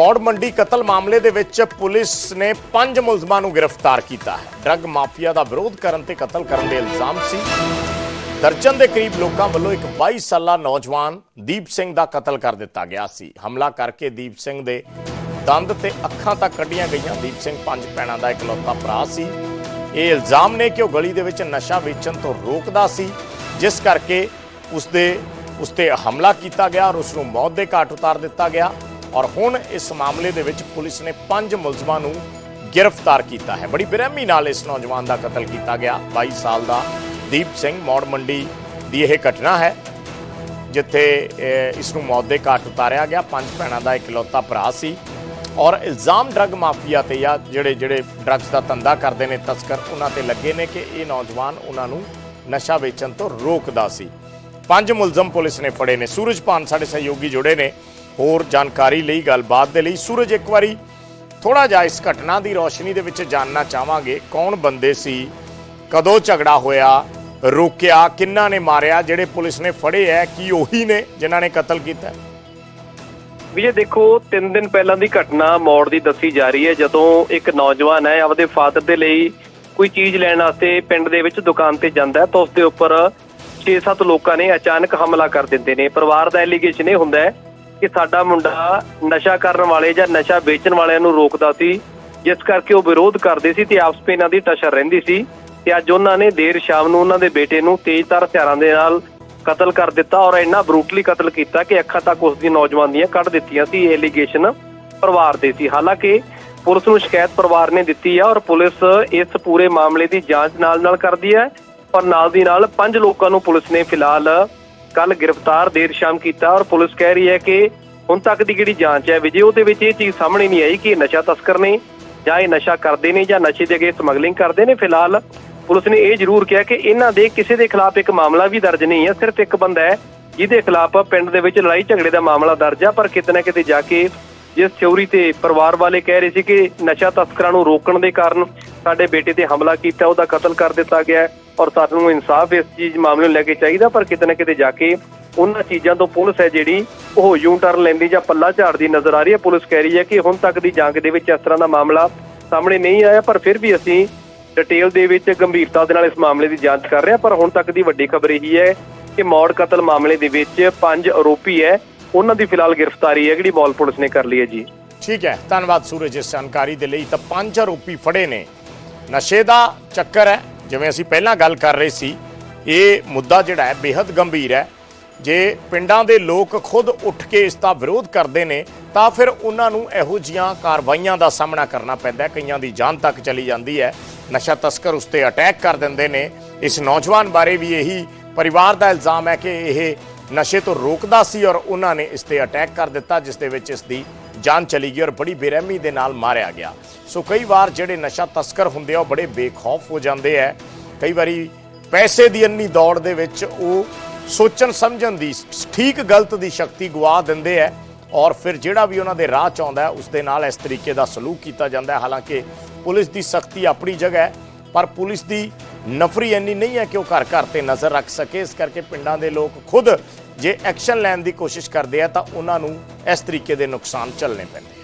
ਮੌੜ ਮੰਡੀ ਕਤਲ ਮਾਮਲੇ ਦੇ ਵਿੱਚ ਪੁਲਿਸ ਨੇ ਪੰਜ ਮੁਲਜ਼ਮਾਂ ਨੂੰ ਗ੍ਰਿਫਤਾਰ ਕੀਤਾ ਹੈ। ਡਰੱਗ ਮਾਫੀਆ ਦਾ ਵਿਰੋਧ ਕਰਨ ਤੇ ਕਤਲ ਕਰਨ ਦੇ ਇਲਜ਼ਾਮ ਸੀ। ਦਰਜਨ ਦੇ ਕਰੀਬ ਲੋਕਾਂ ਵੱਲੋਂ ਇੱਕ 22 ਸਾਲਾ ਨੌਜਵਾਨ ਦੀਪ ਸਿੰਘ ਦਾ ਕਤਲ ਕਰ ਦਿੱਤਾ ਗਿਆ ਸੀ। ਹਮਲਾ ਕਰਕੇ ਦੀਪ ਸਿੰਘ ਦੇ ਦੰਦ ਤੇ ਅੱਖਾਂ ਤੱਕ ਕੱਢੀਆਂ ਗਈਆਂ। ਦੀਪ ਸਿੰਘ ਪੰਜ ਭੈਣਾਂ ਦਾ ਇਕਲੌਤਾ ਭਰਾ ਸੀ। ਇਹ ਇਲਜ਼ਾਮ ਨੇ ਕਿ ਉਹ ਗਲੀ ਦੇ ਵਿੱਚ ਨਸ਼ਾ ਵੇਚਣ ਤੋਂ ਰੋਕਦਾ ਸੀ, ਜਿਸ ਕਰਕੇ ਉਸਦੇ ਉਸ ਤੇ ਹਮਲਾ ਕੀਤਾ ਗਿਆ ਔਰ ਉਸ ਨੂੰ ਮੌਤ ਦੇ ਘਾਟ ਉਤਾਰ ਦਿੱਤਾ ਗਿਆ। ਔਰ ਹੁਣ ਇਸ ਮਾਮਲੇ ਦੇ ਵਿੱਚ ਪੁਲਿਸ ਨੇ ਪੰਜ ਮੁਲਜ਼ਮਾਂ ਨੂੰ ਗ੍ਰਿਫਤਾਰ ਕੀਤਾ ਹੈ। ਬੜੀ ਬੇਰਹਿਮੀ ਨਾਲ ਇਸ ਨੌਜਵਾਨ ਦਾ ਕਤਲ ਕੀਤਾ ਗਿਆ। 22 ਸਾਲ ਦਾ ਦੀਪ ਸਿੰਘ ਮੌੜ ਮੰਡੀ ਦੀ ਇਹ ਘਟਨਾ ਹੈ, ਜਿੱਥੇ ਇਸ ਨੂੰ ਮੌਤ ਦੇ ਘਾਟ ਉਤਾਰਿਆ ਗਿਆ। ਪੰਜ ਭੈਣਾਂ ਦਾ ਇਕਲੌਤਾ ਭਰਾ ਸੀ ਔਰ ਇਲਜ਼ਾਮ ਡਰੱਗ ਮਾਫੀਆ ਤੇ ਜਾਂ ਜਿਹੜੇ ਜਿਹੜੇ ਡਰੱਗਸ ਦਾ ਧੰਦਾ ਕਰਦੇ ਨੇ ਤਸਕਰ, ਉਹਨਾਂ ਤੇ ਲੱਗੇ ਨੇ ਕਿ ਇਹ ਨੌਜਵਾਨ ਉਹਨਾਂ ਨੂੰ ਨਸ਼ਾ ਵੇਚਣ ਤੋਂ ਰੋਕਦਾ ਸੀ। ਪੰਜ ਮੁਲਜ਼ਮ ਪੁਲਿਸ ਨੇ ਫੜੇ ਨੇ। ਸੂਰਜਪਾਨ ਸਾਡੇ ਸਹਿਯੋਗੀ ਜੁੜੇ ਨੇ। ਹੋਰ ਜਾਣਕਾਰੀ ਲਈ ਗੱਲਬਾਤ ਦੇ ਲਈ ਸੂਰਜ, ਇੱਕ ਵਾਰੀ ਥੋੜਾ ਜਿਹਾ ਇਸ ਘਟਨਾ ਦੀ ਰੋਸ਼ਨੀ ਦੇ ਵਿੱਚ ਜਾਨਣਾ ਚਾਹਾਂਗੇ। ਕੌਣ ਬੰਦੇ ਸੀ? ਕਦੋਂ ਝਗੜਾ ਹੋਇਆ? ਰੋਕਿਆ? ਕਿੰਨਾ ਨੇ ਮਾਰਿਆ? ਜਿਹੜੇ ਪੁਲਿਸ ਨੇ ਫੜੇ ਐ, ਕੀ ਉਹੀ ਨੇ ਜਿਨ੍ਹਾਂ ਨੇ ਕਤਲ ਕੀਤਾ? ਵਿਜੇ ਦੇਖੋ 3 ਦਿਨ ਪਹਿਲਾਂ ਦੀ ਘਟਨਾ ਮੌੜ ਦੀ ਦੱਸੀ ਜਾ ਰਹੀ ਹੈ। ਜਦੋਂ ਇੱਕ ਨੌਜਵਾਨ ਹੈ, ਆਪਦੇ ਫਾਦਰ ਦੇ ਲਈ ਕੋਈ ਚੀਜ਼ ਲੈਣ ਵਾਸਤੇ ਪਿੰਡ ਦੇ ਵਿੱਚ ਦੁਕਾਨ ਤੇ ਜਾਂਦਾ ਤਾਂ ਉਸ ਦੇ ਉੱਪਰ 6-7 ਲੋਕਾਂ ਨੇ ਅਚਾਨਕ ਹਮਲਾ ਕਰ ਦਿੰਦੇ ਨੇ। ਪਰਿਵਾਰ ਦਾ ਐਲੀਗੇਸ਼ਨ ਇਹ ਹੁੰਦਾ ਹੈ ਕਿ ਸਾਡਾ ਮੁੰਡਾ ਨਸ਼ਾ ਕਰਨ ਵਾਲੇ ਜਾਂ ਨਸ਼ਾ ਵੇਚਣ ਵਾਲਿਆਂ ਨੂੰ ਰੋਕਦਾ ਸੀ, ਜਿਸ ਕਰਕੇ ਉਹ ਵਿਰੋਧ ਕਰਦੇ ਸੀ ਤੇ ਆਪਸ ਵਿੱਚ ਇਹਨਾਂ ਦੀ ਟਸ਼ਰ ਰਹਿੰਦੀ ਸੀ ਤੇ ਅੱਜ ਉਹਨਾਂ ਨੇ ਦੇਰ ਸ਼ਾਮ ਨੂੰ ਉਹਨਾਂ ਦੇ ਬੇਟੇ ਨੂੰ ਤੇਜ਼ਧਾਰ ਹਥਿਆਰਾਂ ਦੇ ਨਾਲ ਕਤਲ ਕਰ ਦਿੱਤਾ ਔਰ ਇੰਨਾ ਬਰੂਟਲੀ ਕਤਲ ਕੀਤਾ ਕਿ ਅੱਖਾਂ ਤੱਕ ਉਸ ਦੀ ਨੌਜਵਾਨ ਦੀਆਂ ਕੱਢ ਦਿੱਤੀਆਂ ਸੀ। ਐਲੀਗੇਸ਼ਨ ਪਰਿਵਾਰ ਦੇ ਸੀ। ਹਾਲਾਂਕਿ ਪੁਲਿਸ ਨੂੰ ਸ਼ਿਕਾਇਤ ਪਰਿਵਾਰ ਨੇ ਦਿੱਤੀ ਹੈ ਔਰ ਪੁਲਿਸ ਇਸ ਪੂਰੇ ਮਾਮਲੇ ਦੀ ਜਾਂਚ ਨਾਲ-ਨਾਲ ਕਰਦੀ ਹੈ। ਪਰ ਨਾਲ ਦੀ ਨਾਲ ਪੰਜ ਲੋਕਾਂ ਨੂੰ ਪੁਲਿਸ ਨੇ ਫਿਲਹਾਲ ਕੱਲ ਗ੍ਰਿਫਤਾਰ ਦੇਰ ਸ਼ਾਮ ਕੀਤਾ ਔਰ ਪੁਲਿਸ ਕਹਿ ਰਹੀ ਹੈ ਕਿ ਹੁਣ ਤੱਕ ਦੀ ਜਿਹੜੀ ਜਾਂਚ ਹੈ ਵਿਜੇ, ਉਹਦੇ ਵਿੱਚ ਇਹ ਚੀਜ਼ ਸਾਹਮਣੇ ਨਹੀਂ ਆਈ ਕਿ ਇਹ ਨਸ਼ਾ ਤਸਕਰ ਨੇ ਜਾਂ ਇਹ ਨਸ਼ਾ ਕਰਦੇ ਨੇ ਜਾਂ ਨਸ਼ੇ ਦੇ ਅੱਗੇ ਸਮਗਲਿੰਗ ਕਰਦੇ ਨੇ। ਫਿਲਹਾਲ ਪੁਲਿਸ ਨੇ ਇਹ ਜ਼ਰੂਰ ਕਿਹਾ ਕਿ ਇਹਨਾਂ ਦੇ ਕਿਸੇ ਦੇ ਖਿਲਾਫ ਇੱਕ ਮਾਮਲਾ ਵੀ ਦਰਜ ਨਹੀਂ ਹੈ। ਸਿਰਫ ਇੱਕ ਬੰਦਾ ਹੈ ਜਿਹਦੇ ਖਿਲਾਫ ਪਿੰਡ ਦੇ ਵਿੱਚ ਲੜਾਈ ਝਗੜੇ ਦਾ ਮਾਮਲਾ ਦਰਜ ਹੈ, ਪਰ ਕਿਤੇ ਨਾ ਕਿਤੇ ਜਾ ਕੇ ਜਿਸ ਥਿਉਰੀ ਤੇ ਪਰਿਵਾਰ ਵਾਲੇ ਕਹਿ ਰਹੇ ਸੀ ਕਿ ਨਸ਼ਾ ਤਸਕਰਾਂ ਨੂੰ ਰੋਕਣ ਦੇ ਕਾਰਨ ਸਾਡੇ ਬੇਟੇ ਤੇ ਹਮਲਾ ਕੀਤਾ, ਉਹਦਾ ਕਤਲ ਕਰ ਦਿੱਤਾ ਗਿਆ ਔਰ ਸਾਨੂੰ ਇਨਸਾਫ ਇਸ ਚੀਜ਼ ਮਾਮਲੇ ਨੂੰ ਲੈ ਕੇ ਚਾਹੀਦਾ, ਪਰ ਕਿਤੇ ਨਾ ਕਿਤੇ ਜਾ ਕੇ ਉਹਨਾਂ ਚੀਜ਼ਾਂ ਤੋਂ ਪੁਲਿਸ ਹੈ ਜਿਹੜੀ, ਉਹ ਯੂ ਟਰਨ ਲੈਂਦੀ ਜਾਂ ਪੱਲਾ ਝਾੜਦੀ ਨਜ਼ਰ ਆ ਰਹੀ ਹੈ। ਪੁਲਿਸ ਕਹਿ ਰਹੀ ਹੈ ਕਿ ਹੁਣ ਤੱਕ ਦੀ ਜਾਂਚ ਦੇ ਵਿੱਚ ਇਸ ਤਰ੍ਹਾਂ ਦਾ ਮਾਮਲਾ ਸਾਹਮਣੇ ਨਹੀਂ ਆਇਆ, ਪਰ ਫਿਰ ਵੀ ਅਸੀਂ ਡਿਟੇਲ ਦੇ ਵਿੱਚ ਗੰਭੀਰਤਾ ਦੇ ਨਾਲ ਇਸ ਮਾਮਲੇ ਦੀ ਜਾਂਚ ਕਰ ਰਹੇ ਹਾਂ। ਪਰ ਹੁਣ ਤੱਕ ਦੀ ਵੱਡੀ ਖਬਰ ਇਹੀ ਹੈ ਕਿ ਮੌੜ ਕਤਲ ਮਾਮਲੇ ਦੇ ਵਿੱਚ ਪੰਜ ਆਰੋਪੀ ਹੈ। ਉਹਨਾਂ ਦੀ ਫਿਲਹਾਲ ਗ੍ਰਿਫਤਾਰੀ ਹੈ, ਜਿਹੜੀ ਮੌਲ ਪੁਲਿਸ ਨੇ ਕਰ ਲਈ ਹੈ ਜੀ। ਠੀਕ ਹੈ, ਧੰਨਵਾਦ ਸੂਰਜ, ਇਸ ਜਾਣਕਾਰੀ ਦੇ ਲਈ ਤਾਂ ਪੰਜ ਆਰੋਪੀ ਫੜੇ ਨੇ। ਨਸ਼ੇ ਦਾ ਚੱਕਰ ਹੈ। ਜਿਵੇਂ ਅਸੀਂ ਪਹਿਲਾਂ ਗੱਲ ਕਰ ਰਹੇ ਸੀ, ਇਹ ਮੁੱਦਾ ਜਿਹੜਾ ਹੈ ਬੇहद ਗੰਭੀਰ ਹੈ। ਜੇ ਪਿੰਡਾਂ ਦੇ ਲੋਕ ਖੁਦ ਉੱਠ ਕੇ ਇਸ ਦਾ ਵਿਰੋਧ ਕਰਦੇ ਨੇ, ਤਾਂ ਫਿਰ ਉਹਨਾਂ ਨੂੰ ਇਹੋ ਜੀਆਂ ਕਾਰਵਾਈਆਂ ਦਾ ਸਾਹਮਣਾ ਕਰਨਾ ਪੈਂਦਾ ਹੈ। ਕਈਆਂ ਦੀ ਜਾਨ ਤੱਕ ਚਲੀ ਜਾਂਦੀ ਹੈ। ਨਸ਼ਾ ਤਸਕਰ ਉਸ ਤੇ ਅਟੈਕ ਕਰ ਦਿੰਦੇ ਨੇ। ਇਸ ਨੌਜਵਾਨ ਬਾਰੇ ਵੀ ਇਹੀ ਪਰਿਵਾਰ ਦਾ ਇਲਜ਼ਾਮ ਹੈ ਕਿ ਇਹ ਨਸ਼ੇ ਤੋਂ ਰੋਕਦਾ ਸੀ ਔਰ ਉਹਨਾਂ ਨੇ ਇਸ ਤੇ ਅਟੈਕ ਕਰ ਦਿੱਤਾ, ਜਿਸ ਦੇ ਵਿੱਚ ਇਸ ਦੀ ਜਾਨ ਚਲੀ ਗਈ ਔਰ ਬੜੀ ਬੇਰਹਿਮੀ ਦੇ ਨਾਲ ਮਾਰਿਆ ਗਿਆ। ਸੋ ਕਈ ਵਾਰ ਜਿਹੜੇ ਨਸ਼ਾ ਤਸਕਰ ਹੁੰਦੇ ਆ, ਉਹ ਬੜੇ ਬੇਖੌਫ ਹੋ ਜਾਂਦੇ ਆ। ਕਈ ਵਾਰੀ ਪੈਸੇ ਦੀ ਇੰਨੀ ਦੌੜ ਦੇ ਵਿੱਚ ਉਹ ਸੋਚਣ, ਸਮਝਣ ਦੀ ਠੀਕ ਗਲਤ ਦੀ ਸ਼ਕਤੀ ਗਵਾ ਦਿੰਦੇ ਆ ਔਰ ਫਿਰ ਜਿਹੜਾ ਵੀ ਉਹਨਾਂ ਦੇ ਰਾਹ ਚ ਆਉਂਦਾ ਉਸ ਦੇ ਨਾਲ ਇਸ ਤਰੀਕੇ ਦਾ ਸਲੂਕ ਕੀਤਾ ਜਾਂਦਾ ਹੈ। ਹਾਲਾਂਕਿ ਪੁਲਿਸ ਦੀ ਸਖਤੀ ਆਪਣੀ ਜਗ੍ਹਾ ਹੈ, ਪਰ ਪੁਲਿਸ ਦੀ ਨਫਰੀ ਇੰਨੀ ਨਹੀਂ ਹੈ ਕਿ ਉਹ ਘਰ ਘਰ ਤੇ ਨਜ਼ਰ ਰੱਖ ਸਕੇ। ਇਸ ਕਰਕੇ ਪਿੰਡਾਂ ਦੇ ਲੋਕ ਖੁਦ ਜੇ ਐਕਸ਼ਨ ਲੈਣ ਦੀ ਕੋਸ਼ਿਸ਼ ਕਰਦੇ ਆ ਤਾਂ ਉਹਨਾਂ ਨੂੰ ਇਸ ਤਰੀਕੇ ਦੇ ਨੁਕਸਾਨ ਝੱਲਣੇ ਪੈਂਦੇ।